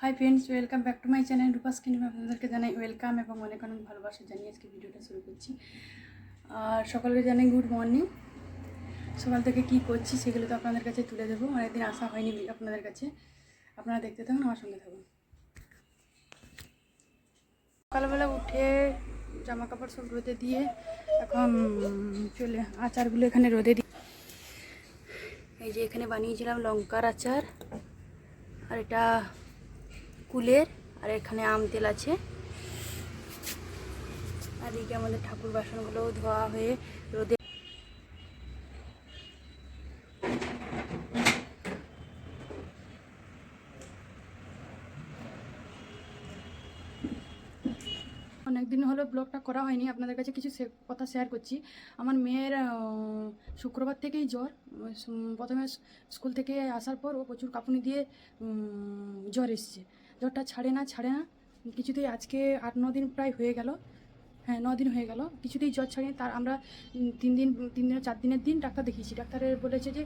Hi friends welcome back to my channel Rupa's কিনিম আপনাদেরকে জানাই ওয়েলকাম এবং অনেক অনেক ভালোবাসা। জানিয়ে আজকে ভিডিওটা শুরু করছি। আর সকলকে জানাই গুড মর্নিং সকাল থেকে কী করছি সেগুলো তো আপনাদের কাছে তুলে দেবো অনেকদিন আসা হয়নি আপনাদের কাছে। আপনারা দেখতে থাকুন, আমার সঙ্গে থাকুন। সকালবেলা উঠে জামা কাপড় সব রোদে দিয়ে এখন চলে আচারগুলো এখানে রোদে দিই এই যে এখানে বানিয়েছিলাম লঙ্কার আচার। আর এটা কুলের, আর এখানে আম তেল আছে। আর এদিকে আমাদের ঠাকুর বাসনগুলো ধোয়া হয়ে রোদে অনেকদিন হলো ব্লগটা করা হয়নি, আপনাদের কাছে কিছু কথা শেয়ার করছি। আমার মেয়ের শুক্রবার থেকেই জ্বর। প্রথমে স্কুল থেকে আসার পর ও প্রচুর কাঁপুনি দিয়ে জ্বর এসছে। জ্বরটা ছাড়ে না ছাড়ে না। কিছুতেই আজকে আট, ন দিন প্রায় হয়ে গেল। হ্যাঁ ন দিন হয়ে গেল। কিছুতেই জ্বর ছাড়েনি। তার আমরা তিন দিন, তিন দিনের, চার দিনের দিন ডাক্তার দেখিয়েছি। ডাক্তারের বলেছে যে,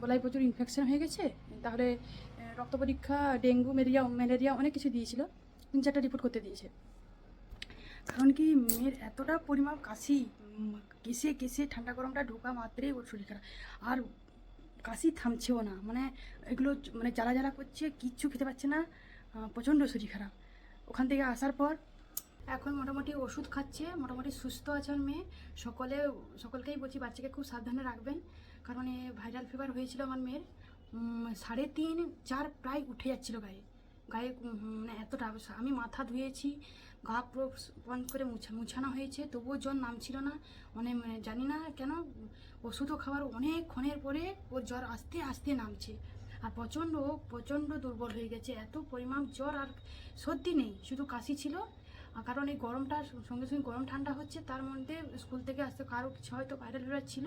গলায় প্রচুর ইনফেকশন হয়ে গেছে। তাহলে রক্ত পরীক্ষা, ডেঙ্গু ম্যালেরিয়া ম্যালেরিয়া অনেক কিছু দিয়েছিল। তিন, চারটা রিপোর্ট করতে দিয়েছে। কারণ কি, মেয়ের এতটা পরিমাণ কাশি কেসে কেসে ঠান্ডা গরমটা ঢোকা মাত্রই ওর শরীর খারাপ। আর কাশি থামছেও না। মানে এগুলো মানে জ্বালা জ্বালা করছে, কিচ্ছু খেতে পাচ্ছে না। প্রচণ্ড শরীর খারাপ। ওখান থেকে আসার পর এখন মোটামুটি ওষুধ খাচ্ছে, মোটামুটি সুস্থ আছে আমার মেয়ে। সকলে, সকলকেই বলছি বাচ্চাকে খুব সাবধানে রাখবেন। কারণ এ ভাইরাল ফিভার হয়েছিল আমার মেয়ের সাড়ে তিন, চার প্রায় উঠে যাচ্ছিল গায়ে। গায়ে মানে এতটা, আমি মাথা ধুয়েছি, গা পুরো বন্ধ করে মুছা, মুছানো হয়েছে, তবুও জ্বর নামছিল না। মানে মানে জানি না কেন, ওষুধও খাওয়ার অনেকক্ষণের পরে ওর জ্বর আস্তে আস্তে নামছে। আর প্রচণ্ড প্রচণ্ড দুর্বল হয়ে গেছে। এত পরিমাণ জ্বর আর সর্দি নেই, শুধু কাশি ছিল। কারণ এই গরমটা, সঙ্গে সঙ্গে গরম ঠান্ডা হচ্ছে, তার মধ্যে স্কুল থেকে আসতে কারও কিছু হয়তো ভাইরাল ফিভার ছিল,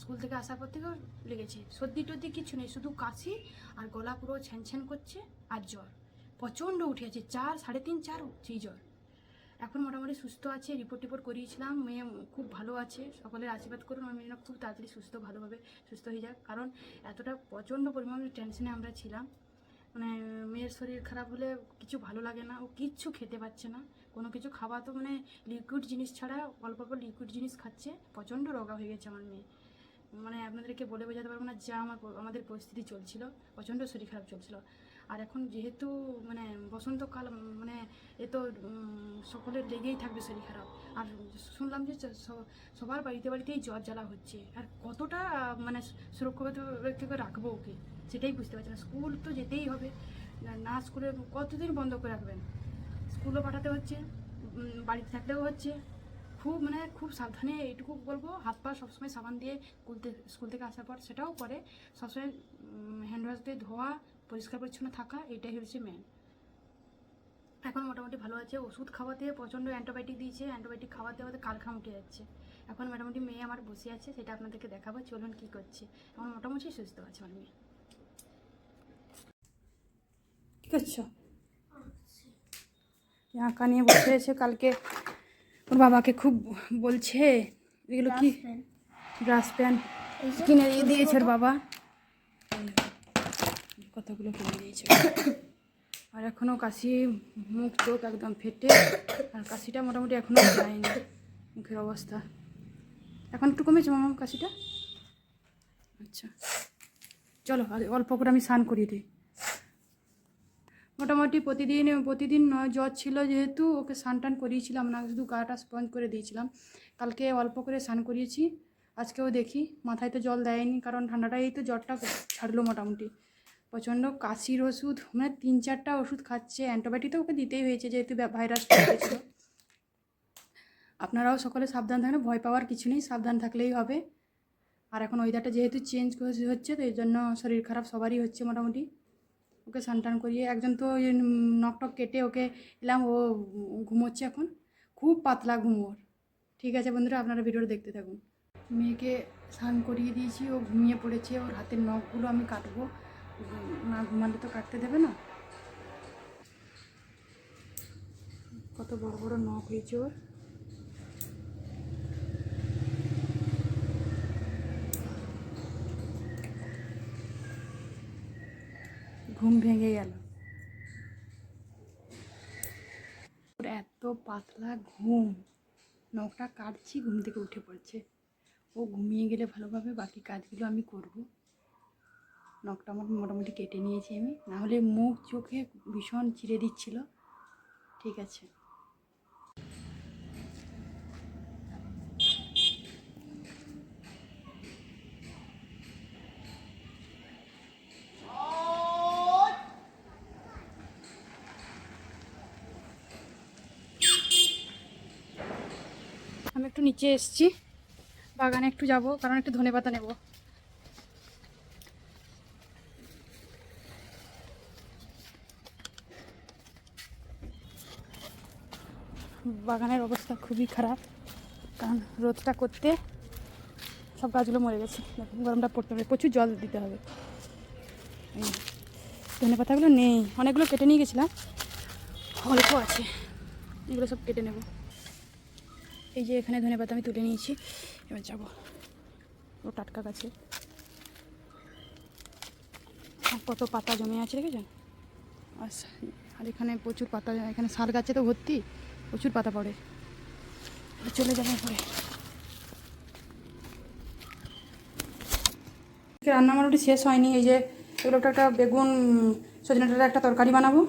স্কুল থেকে আসার পর থেকেও লেগেছে। সর্দি টর্দি কিছু নেই, শুধু কাশি আর গলা পুরো ছ্যান করছে আর জ্বর। প্রচণ্ড উঠে আছে, চার, সাড়ে তিন চার উঠছেই জ্বর। এখন মোটামুটি সুস্থ আছে রিপোর্ট টিপোর্ট করিয়েছিলাম, মেয়ে খুব ভালো আছে, সকলের আশীর্বাদ করুন আমার মেয়ে খুব তাড়াতাড়ি সুস্থ, ভালোভাবে সুস্থ হয়ে যাক। কারণ এতটা প্রচণ্ড পরিমাণে টেনশনে আমরা ছিলাম। মানে মেয়ের শরীর খারাপ হলে কিছু ভালো লাগে না, ও কিচ্ছু খেতে পাচ্ছে না। কোনো কিছু খাওয়া তো মানে লিকুইড জিনিস ছাড়া অল্প অল্প লিকুইড জিনিস খাচ্ছে, প্রচণ্ড রোগা হয়ে গেছে আমার মেয়ে। মানে আপনাদেরকে বলে বোঝাতে পারব না, যা আমার আমাদের পরিস্থিতি চলছিল, প্রচণ্ড শরীর খারাপ চলছিল। আর এখন যেহেতু মানে বসন্তকাল মানে এ তো সকলের লেগেই থাকবে শরীর খারাপ। আর শুনলাম যে সবার বাড়িতে বাড়িতেই জ্বর জ্বালা হচ্ছে। আর কতটা মানে সুরক্ষিত রাখব ওকে? সেটাই বুঝতে পারছি না। স্কুল তো যেতেই হবে। না- না স্কুলে কতদিন বন্ধ করে রাখবেন? স্কুলও পাঠাতে হচ্ছে বাড়িতে থাকলেও হচ্ছে। খুব মানে খুব সাবধানে এইটুকু বলব। হাত পা সবসময় সাবান দিয়ে স্কুল থেকে স্কুল থেকে আসার পর সেটাও করে। সবসময় হ্যান্ড ওয়াশ দিয়ে ধোয়া পরিষ্কার পরিচ্ছন্ন থাকা এটাই হচ্ছে মেন এখন মোটামুটি ভালো আছে। ওষুধ খাওয়াতে প্রচণ্ড অ্যান্টিবায়োটিক দিয়েছে। অ্যান্টিবায়োটিক খাওয়াতে আমাদের কালখাম উঠে যাচ্ছে। এখন মোটামুটি মেয়ে আমার বসে আছে সেটা আপনাদেরকে দেখাবো। চলুন কী করছে। এখন মোটামুটি সুস্থ আছে আমার মেয়ে। কী করছ? আঁকা নিয়ে বসে আছে। কালকে ওর বাবাকে খুব বলছে এগুলো কি? ব্রাশ পেন কিনে দিয়ে দিয়েছে ওর বাবা। কতগুলো কিনে দিয়েছে। আর এখনও কাশি মুখ চোখ একদম ফেটে, আর কাশিটা মোটামুটি এখনও যায়নি মুখের অবস্থা। এখন একটু কমেছে মামা কাশিটা? আচ্ছা। চলো আর অল্প করে আমি স্নান করিয়ে দিই। মোটামুটি প্রতিদিন প্রতিদিন নয়, জ্বর ছিল যেহেতু, ওকে স্নান টান করিয়েছিলাম না, শুধু গাটা স্পঞ্জ করে দিয়েছিলাম। কালকে অল্প করে স্নান করিয়েছি, আজকেও দেখি, মাথায় তো জল দেয়নি, কারণ ঠান্ডাটাই তো জ্বরটা ছাড়লো মোটামুটি। প্রচণ্ড কাশির ওষুধ মানে তিন চারটা ওষুধ খাচ্ছে। অ্যান্টিবায়োটিক তো ওকে দিতেই হয়েছে, যেহেতু ভাইরাস হয়েছিল। আপনারাও সকলে সাবধান থাকেন ভয় পাওয়ার কিছু নেই, সাবধান থাকলেই হবে। আর এখন ওয়েদারটা যেহেতু চেঞ্জ হচ্ছে, তো এই জন্য শরীর খারাপ সবারই হচ্ছে মোটামুটি। ওকে স্নান করিয়ে, একজন তো ওই নখ টক কেটে ওকে এলাম, ও ঘুমোচ্ছে এখন। খুব পাতলা ঘুমোর। ঠিক আছে বন্ধুরা, আপনারা ভিডিওটা দেখতে থাকুন। মেয়েকে স্নান করিয়ে দিয়েছি, ও ঘুমিয়ে পড়েছে, ওর হাতের নখগুলো আমি কাটবো। না ঘুমালে তো কাটতে দেবে না। কত বড় বড় নখ হয়েছে ওর। ঘুম ভেঙে গেল। ওর এত পাতলা ঘুম, নখটা কাটছি, ঘুম থেকে উঠে পড়ছে। ও ঘুমিয়ে গেলে ভালোভাবে বাকি কাজগুলো আমি করব। নখটা আমার মোটামুটি কেটে নিয়েছি আমি। নাহলে মুখ চোখে ভীষণ চিড়ে দিচ্ছিল। ঠিক আছে। আমি একটু নিচে এসেছি। বাগানে একটু যাব, কারণ একটু ধনে পাতা নেব। বাগানের অবস্থা খুবই খারাপ। কারণ রোদটা করতে সব গাছগুলো মরে গেছে। দেখুন, গরমটা পড়তে হবে, প্রচুর জল দিতে হবে। ধনে পাতাগুলো নেই। অনেকগুলো কেটে নিয়ে গেছিলাম। অল্প আছে। এগুলো সব কেটে নেব। এই যে এখানে ধনে পাতা আমি তুলে নিয়েছি। এবার যাব ও টাটকা গাছে। কত পাতা জমে আছে, দেখেছেন? আর এখানে প্রচুর পাতা, এখানে শাল গাছে তো ভর্তি। প্রচুর পাতা পড়ে। চলে যাবে পরে রান্না মোটামুটি শেষ হয়নি, এই যে এগুলো একটা বেগুন, সজনে ডালের একটা তরকারি বানাবো।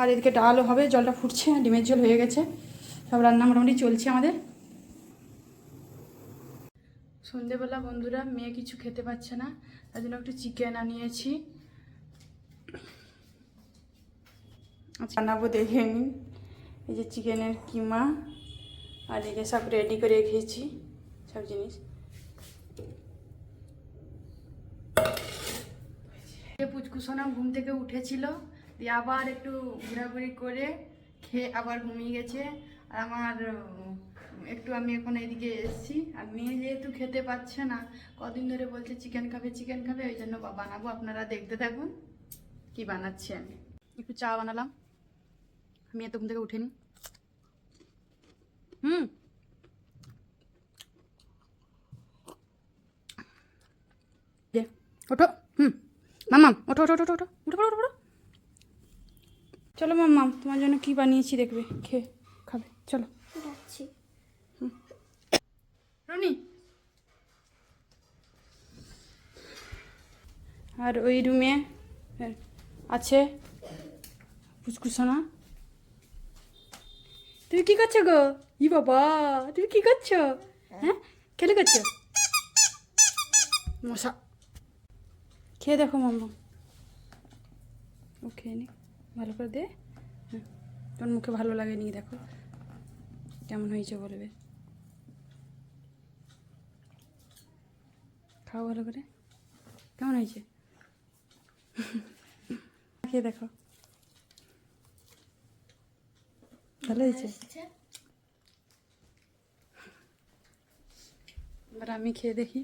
আর এদিকে ডালও হবে, জলটা ফুটছে, ডিমের ঝোল হয়ে গেছে। সব রান্না মোটামুটি চলছে আমাদের। সন্ধেবেলা বন্ধুরা, মেয়ে কিছু খেতে পাচ্ছে না, তার জন্য একটু চিকেন আনিয়েছি। আচ্ছা বানাবো দেখে নিন। এই যে চিকেনের কিমা আর এদিকে সব রেডি করে রেখেছি সব জিনিস। পুচকুসোনা ঘুম থেকে উঠেছিল, দিয়ে আবার একটু ঘোরাঘুরি করে খেয়ে আবার ঘুমিয়ে গেছে। আর আমার, একটু আমি এখন এদিকে এসেছি। আর মেয়ে যেহেতু খেতে পাচ্ছে না, কদিন ধরে বলছে চিকেন খাবে চিকেন খাবে, ওই জন্য বানাবো, আপনারা দেখতে থাকুন কি বানাচ্ছি আমি। একটু চা বানালাম। মেয়ে তো ঘুম থেকে উঠেনি। হুম। দে, ওঠো। হুম। মামাম ওঠো ওঠো ওঠো ওঠো ওঠো উঠো পড়ো, উঠো পড়ো। চলো মাম্মাম তোমার জন্য কি বানিয়েছি দেখবে খেয়ে খাবে। চলো। যাচ্ছি রনি। আর ওই রুমে আছে ফুসকুসোনা। তুমি কি করছ গো ই বাবা তুমি কি করছ হ্যাঁ খেলে করছ মশা খেয়ে দেখো মাম্মা ও খেয়ে নি ভালো করে দে হ্যাঁ তোর মুখে ভালো লাগেনি দেখো কেমন হয়েছে বলবে খাও ভালো করে কেমন হয়েছে খেয়ে দেখো ভালো হয়েছে? এবার আমি খেয়ে দেখি।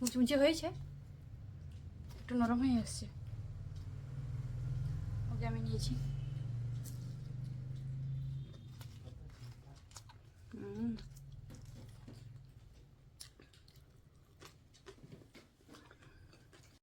মুচমুচে হয়েছে? একটু নরম হয়ে আসছে। ওকে আমি নিয়েছি। Mm.